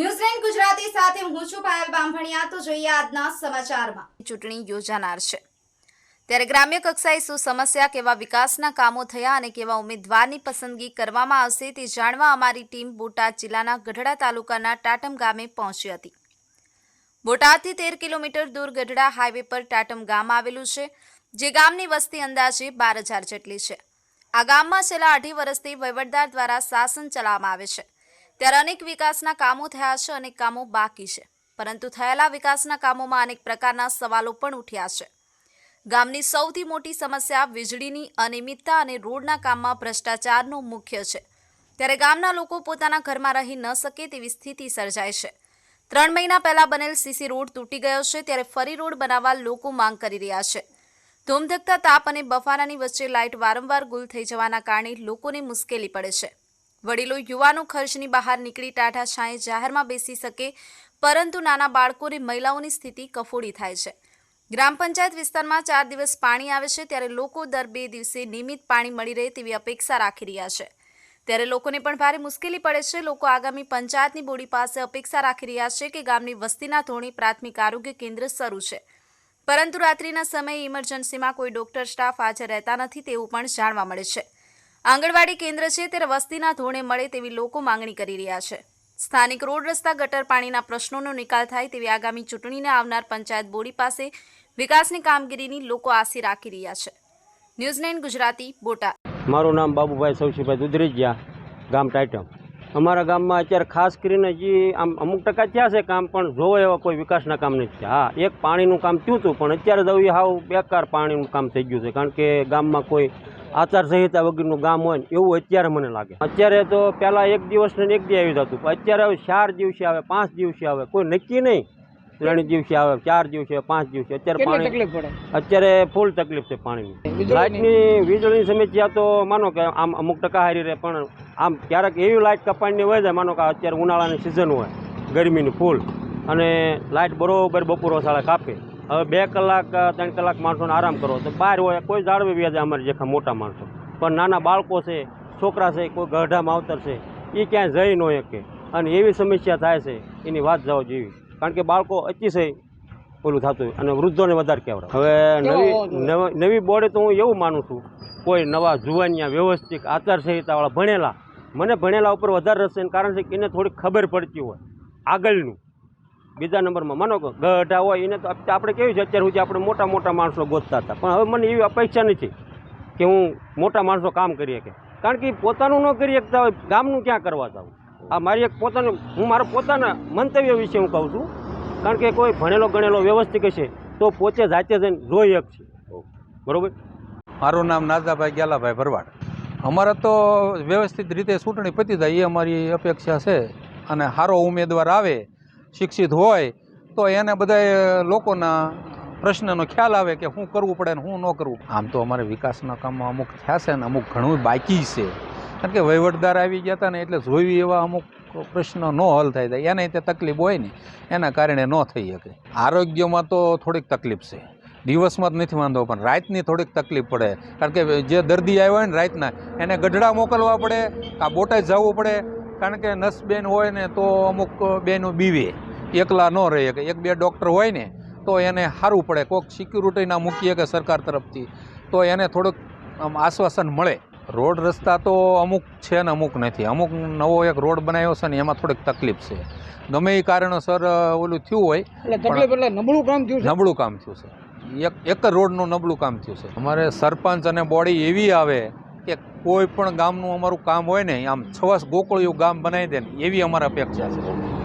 ન્યૂઝલેન્ડ ગુજરાતી સાથે હું છું પાયલ બામભણિયા તો જોઈએ આજના સમાચારમાં. ચૂંટણી યોજાનાર છે. ત્યારે ગ્રામ્ય કક્ષાએ શું સમસ્યા, કેવા વિકાસના કામો થયા અને કેવા ઉમેદવારની પસંદગી કરવામાં આવશે તે જાણવા અમારી ટીમ બોટાદ જિલ્લાના ગઢડા તાલુકાના ટાટમ ગામે પહોંચી હતી. બોટાદથી તેર કિલોમીટર દૂર ગઢડા હાઈવે પર ટાટમ ગામ આવેલું છે, જે ગામની વસ્તી અંદાજે બાર હજાર જેટલી છે. આ ગામમાં છેલ્લા અઢી વર્ષથી વહીવટદાર દ્વારા શાસન ચલાવવામાં આવે છે. ત્યારે અનેક વિકાસના કામો થયા છે, અનેક કામો બાકી છે. પરંતુ થયેલા વિકાસના કામોમાં અનેક પ્રકારના સવાલો પણ ઉઠ્યા છે. ગામની સૌથી મોટી સમસ્યા વીજળીની અનિયમિતતા અને રોડના કામમાં ભ્રષ્ટાચારનો મુખ્ય છે. ત્યારે ગામના લોકો પોતાના ઘરમાં રહી ન શકે તેવી સ્થિતિ સર્જાય છે. ત્રણ મહિના પહેલા બનેલ સીસી રોડ તૂટી ગયો છે, ત્યારે ફરી રોડ બનાવવા લોકો માંગ કરી રહ્યા છે. ધૂમધકતા, તાપ અને બફારાની વચ્ચે લાઇટ વારંવાર ગુલ થઈ જવાના કારણે લોકોને મુશ્કેલી પડે છે. વડીલો યુવાનો ખર્ચની બહાર નીકળી ટાઢા છાંએ જાહેરમાં બેસી શકે, પરંતુ નાના બાળકો મહિલાઓની સ્થિતિ કફોડી થાય છે. ગ્રામ પંચાયત વિસ્તારમાં ચાર દિવસ પાણી આવે છે, ત્યારે લોકો દર બે દિવસે નિયમિત પાણી મળી રહે તેવી અપેક્ષા રાખી રહ્યા છે. ત્યારે લોકોને પણ ભારે મુશ્કેલી પડે છે. લોકો આગામી પંચાયતની બોડી પાસે અપેક્ષા રાખી રહ્યા છે કે ગામની વસ્તીના ધોરણે પ્રાથમિક આરોગ્ય કેન્દ્ર શરૂ છે. પરંતુ રાત્રિના સમયે ઇમરજન્સીમાં કોઈ ડોક્ટર, સ્ટાફ હાજર રહેતા નથી તેવું પણ જાણવા મળે છે. આંગણવાડી કેન્દ્ર છે ત્યારે વસ્તીના ધોરણે મળે તેવી લોકો માંગણી કરી રહ્યા છે. સ્થાનિક રોડ રસ્તા, ગટર પાણીના પ્રશ્નોનો નિકાલ થાય તેવી આગામી ચૂંટણીને આવનાર પંચાયત બોડી પાસે વિકાસની કામગીરીની લોકો આશી રાખી રહ્યા છે. News nine Gujarati, Botad. મારું નામ બાબુભાઈ સૌશીભાઈ દુધરેજિયા, ગામ ટાઇટમ. અમારા ગામમાં અત્યારે ખાસ કરીને જે આમ અમુક ટકા થયા છે કામ, પણ જોવો એવા કોઈ વિકાસના કામ નથી હા, એક પાણીનું કામ થયું હતું, પણ અત્યારે તો એ હાવ બેકાર પાણીનું કામ થઈ ગયું છે, કારણ કે ગામમાં કોઈ આચારસંહિતા વગરનું ગામ હોય ને એવું અત્યારે મને લાગે. અત્યારે તો પહેલાં એક દિવસ ને એક દી આવી જતું પણ અત્યારે હવે ચાર દિવસે આવે પાંચ દિવસે આવે કોઈ નક્કી નહીં. ત્રણ દિવસે આવે ચાર દિવસે પાંચ દિવસે અત્યારે પાણી અત્યારે ફૂલ તકલીફ છે પાણીની. લાઇટની વીજળીની સમસ્યા તો માનો કે આમ અમુક ટકા હારી રહે પણ આમ ક્યારેક એવી લાઇટ કપાણની હોય છે માનો કે અત્યારે ઉનાળાની સિઝન હોય ગરમીની ફૂલ અને લાઇટ બરોબર બપોરો સાડા કાપે. હવે બે કલાક ત્રણ કલાક માણસોને આરામ કરો તો બહાર હોય કોઈ જાળવી વ્યાજે અમારે જેખા મોટા માણસો. પણ નાના બાળકો છે છોકરા છે કોઈ ગઢા માવતર છે એ ક્યાંય જઈ ન શકે. અને એવી સમસ્યા થાય છે એની વાત જાઓ જેવી. કારણ કે બાળકો અતિશય ઓલું થતું હોય. અને વૃદ્ધોને વધારે કહેવાય હવે નવી? નવ- નવી બોર્ડે તો હું એવું માનું છું કોઈ નવા જુવાનિયા વ્યવસ્થિત આચારસંહિતાવાળા ભણેલા. મને ભણેલા ઉપર વધારે રસ છે કારણ છે કે એને થોડીક ખબર પડતી હોય આગળનું. બીજા નંબરમાં માનો કે ગઢા હોય, એને તો આપણે કેવી છે અત્યારે સુધી આપણે મોટા મોટા માણસો ગોતતા હતા. પણ હવે મને એવી અપેક્ષા નથી કે હું મોટા માણસો કામ કરી શકે કારણ કે પોતાનું ન કરી શકતા હોય, ગામનું ક્યાં કરવા જાઉં? આ મારી એક પોતાનું, હું મારા પોતાના મંતવ્ય વિશે હું કહું છું. કારણ કે કોઈ ભણેલો ગણેલો વ્યવસ્થિત હશે, તો પોતે જાતે જઈને જોઈ છે બરાબર? મારું નામ નાજાભાઈ ગ્યાલાભાઈ ભરવાડ. અમારે તો વ્યવસ્થિત રીતે ચૂંટણી પતી જાય, એ અમારી અપેક્ષા છે. અને સારો ઉમેદવાર આવે શિક્ષિત હોય, તો એને બધા લોકોના પ્રશ્નનો ખ્યાલ આવે કે શું કરવું પડે ને શું ન કરવું. આમ તો અમારે વિકાસના કામમાં અમુક થયા છે ને અમુક ઘણું બાકી છે. કારણ કે વહીવટદાર આવી ગયા હતા ને એટલે જોઈ એવા અમુક પ્રશ્ન ન હલ થાય જાય એને તે તકલીફ હોય ને, એના કારણે ન થઈ શકે. આરોગ્યમાં તો થોડીક તકલીફ છે. દિવસમાં જ નથી વાંધો, પણ રાતની થોડીક તકલીફ પડે. કારણ કે જે દર્દી આવ્યો હોય ને રાતના, એને ગઢડા મોકલવા પડે, કાં બોટાદ જવું પડે કારણ કે નર્સબેન બેન હોય ને તો અમુક બેનો બીવે. એકલા ન રહે કે એક બે ડૉક્ટર હોય ને તો એને સારું પડે. કોઈક સિક્યુરિટીના મૂકીએ કે સરકાર તરફથી. તો એને થોડુંક આમ આશ્વાસન મળે. રોડ રસ્તા તો અમુક છે ને અમુક નથી. અમુક નવો એક રોડ બનાવ્યો છે ને એમાં થોડીક તકલીફ છે. ગમે એ કારણોસર ઓલું થયું હોય નબળું કામ થયું છે? નબળું કામ થયું છે. એક એક જ રોડનું નબળું કામ થયું છે. અમારે સરપંચ અને બોડી એવી આવે કોઈ પણ ગામનું અમારું કામ હોય ને, આમ છવાસ ગોકળિયું ગામ બનાવી દે ને, એવી અમારી અપેક્ષા છે.